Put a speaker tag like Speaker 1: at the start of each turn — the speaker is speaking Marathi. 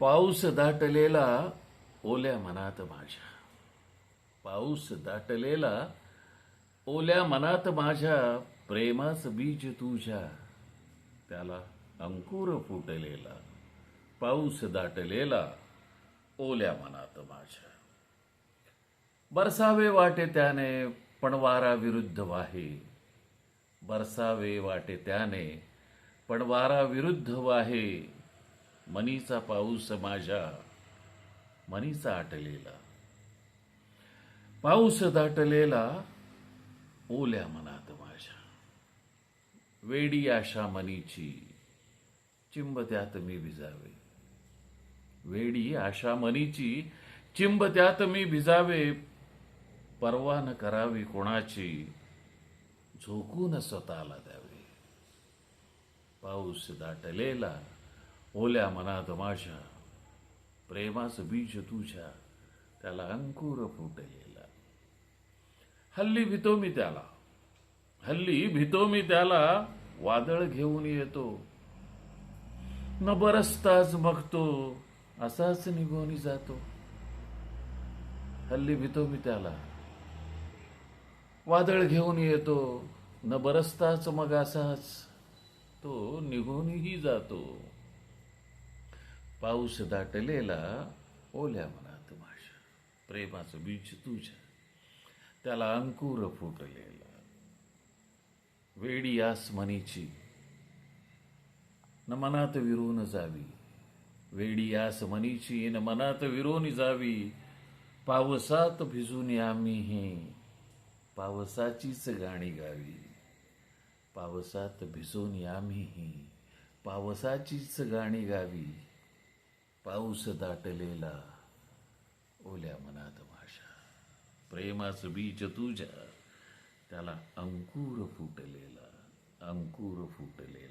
Speaker 1: पाऊस दाटलेला ओल्या मनात माझ्या. पाऊस दाटलेला ओल्या मनात माझ्या. प्रेमाच बीज तुझ्या. त्याला अंकुर फुटलेला. पाऊस दाटलेला ओल्या मनात माझ्या. बरसावे वाटे त्याने पण वारा विरुद्ध वाहे. बरसावे वाटे त्याने पण वारा विरुद्ध वाहे. मनीचा पाऊस माझ्या मनीचा आटलेला. पाऊस दाटलेला ओल्या मनात माझ्या. वेडी आशा मनीची चिंब त्यात मी भिजावे. वेडी आशा मनीची चिंब त्यात मी भिजावे. परवा न करावी कोणाची झोकून स्वतःला द्यावे. पाऊस दाटलेला ओल्या मनात माझ्या प्रेमाचं बीज तुझ्या त्याला अंकुर फुटलेला. हल्ली भितो मी त्याला हल्ली भितो मी त्याला वादळ घेऊन येतो. न बरसताच मग असाच निघून जातो. हल्ली भितो मी त्याला वादळ घेऊन येतो न बरसताच मग असाच तो निघूनही जातो. पाऊस दाटलेला ओल्या मनात माझ्या प्रेमाचं बीज तुझ्या. त्याला अंकुर फुटलेला. वेडी आसमनीची. न मनात विरून जावी. वेडी आस मनीची न मनात विरून जावी. पावसात भिजून आम्ही हे. पावसाचीच गाणी गावी. पावसात भिजून आम्ही पावसाचीच गाणी गावी. पाऊस दाटलेला. ओल्या मनात माशा. प्रेमाचं बीज तुझ्या. त्याला अंकुर फुटलेला. अंकुर फुटलेला.